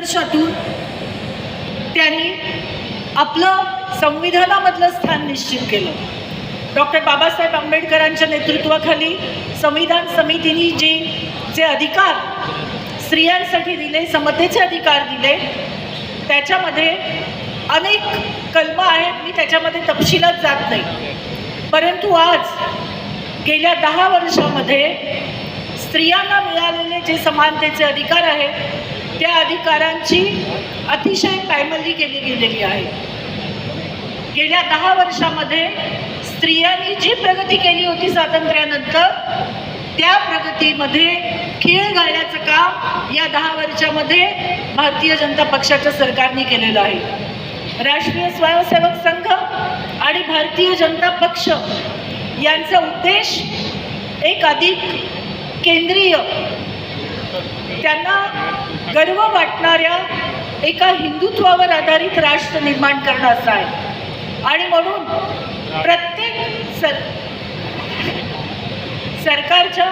संघर्षातून त्यांनी आपलं संविधानामधलं स्थान निश्चित केलं. डॉक्टर बाबासाहेब आंबेडकरांच्या नेतृत्वाखाली संविधान समितीने जे जे अधिकार स्त्रियांसाठी दिले समतेचे अधिकार दिले त्याच्यामध्ये अनेक कलमं आहेत मी त्याच्यामध्ये तपशिलात जात नाही. परंतु आज गेल्या दहा वर्षामध्ये स्त्रियांना मिळालेले जे समानतेचे अधिकार आहेत त्या अधिकारांची अतिशय पायमल्ली केली गेलेली आहे. गेल्या दहा वर्षामध्ये स्त्रियांनी जी प्रगती केली होती स्वातंत्र्यानंतर त्या प्रगतीमध्ये खीळ घालण्याचं काम या दहा वर्षामध्ये भारतीय जनता पक्षाच्या सरकारने केलेलं आहे. राष्ट्रीय स्वयंसेवक संघ आणि भारतीय जनता पक्ष यांचा उद्देश एक अधिक केंद्रीय त्यांना गर्व वाटणाऱ्या एका हिंदुत्वावर आधारित राष्ट्र निर्माण करणं असं आहे. आणि म्हणून प्रत्येक सर सरकारच्या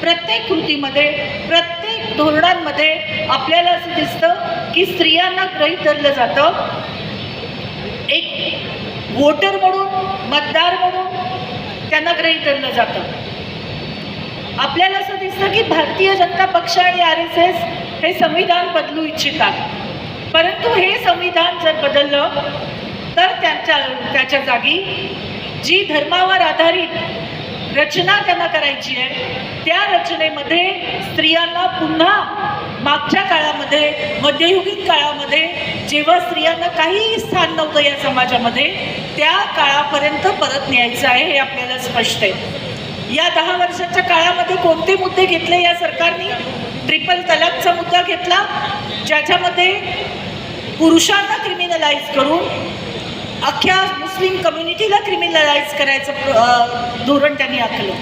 प्रत्येक कृतीमध्ये प्रत्येक धोरणांमध्ये आपल्याला असं दिसतं की स्त्रियांना ग्रही धरलं जातं. एक वोटर म्हणून मतदार म्हणून त्यांना ग्रही धरलं जातं. आपल्याला असं दिसतं की भारतीय जनता पक्ष आणि आर एस एस हे संविधान बदलू इच्छितात. परंतु हे संविधान जर बदललं तर त्यांच्या त्याच्या जागी जी धर्मावर आधारित रचना त्यांना करायची आहे त्या रचनेमध्ये स्त्रियांना पुन्हा मागच्या काळामध्ये मध्ययुगीन काळामध्ये जेव्हा स्त्रियांना काहीही स्थान नव्हतं या समाजामध्ये त्या काळापर्यंत परत न्यायचं आहे हे आपल्याला स्पष्ट आहे. या दहा वर्षाच्या काळामध्ये कोणते मुद्दे घेतले या सरकारने? ट्रिपल तलाकचा मुद्दा घेतला ज्याच्यामध्ये पुरुषांना क्रिमिनलाइज करून अख्ख्या मुस्लिम कम्युनिटीला क्रिमिनलाइज करायचं धोरण त्यांनी आखलं.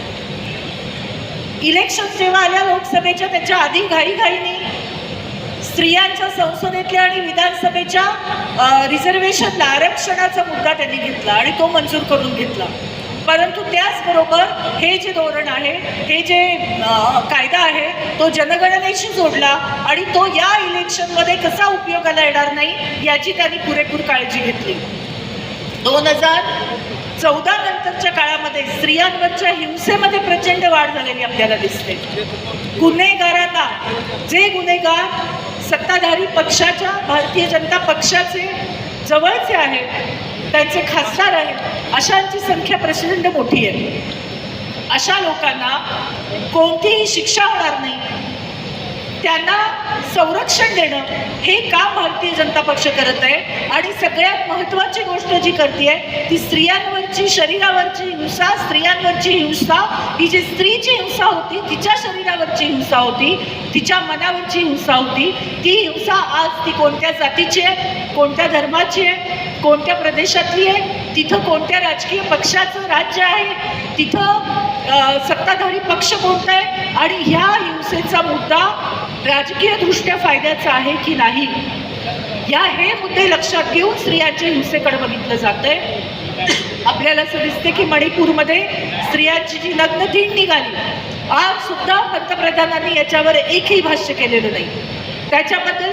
इलेक्शन जेव्हा आल्या लोकसभेच्या त्याच्या आधी घाईघाईने स्त्रियांच्या संसदेतल्या आणि विधानसभेच्या रिझर्वेशनला आरक्षणाचा मुद्दा त्यांनी घेतला आणि तो मंजूर करून घेतला. परंतु त्याचबरोबर हे जे धोरण आहे हे जे कायदा आहे तो जनगणनेशी जोडला आणि तो या इलेक्शनमध्ये कसा उपयोगाला येणार नाही याची त्यांनी पुरेपूर काळजी घेतली. दोन हजार चौदा नंतरच्या काळामध्ये स्त्रियांवरच्या हिंसेमध्ये प्रचंड वाढ झालेली आपल्याला दिसते. गुन्हेगारांना जे गुन्हेगार सत्ताधारी पक्षाच्या भारतीय जनता पक्षाचे जवळचे आहेत त्यांचे खासदार आहेत अशांची संख्या प्रचंड मोठी आहे. अशा लोकांना कोणतीही शिक्षा होणार नाही. त्यांना संरक्षण देणं हे काम भारतीय जनता पक्ष करत आहे आणि सगळ्यात महत्त्वाची गोष्ट जी करते ती स्त्रियांवर स्त्रियांवरची शरीरावरची हिंसा स्त्रियांवरची हिंसा ही जी स्त्रीची हिंसा होती तिच्या शरीरावरची हिंसा होती तिच्या मनावरची हिंसा होती. ती हिंसा आज ती कोणत्या जातीची आहे कोणत्या धर्माची आहे कोणत्या प्रदेशातली आहे तिथं कोणत्या राजकीय पक्षाचं राज्य आहे तिथं सत्ताधारी पक्ष कोणता आहे आणि ह्या हिंसेचा मुद्दा राजकीयदृष्ट्या फायद्याचा आहे की नाही? या हे मुद्दे लक्षात घेऊन स्त्रियांच्या हिंसेकडे बघितलं जातंय. आपल्याला असं दिसते की मणिपूरमध्ये स्त्रियांची जी नग्न दिन निघाली आज सुद्धा पंतप्रधानांनी याच्यावर एकही भाष्य केलेलं नाही. त्याच्याबद्दल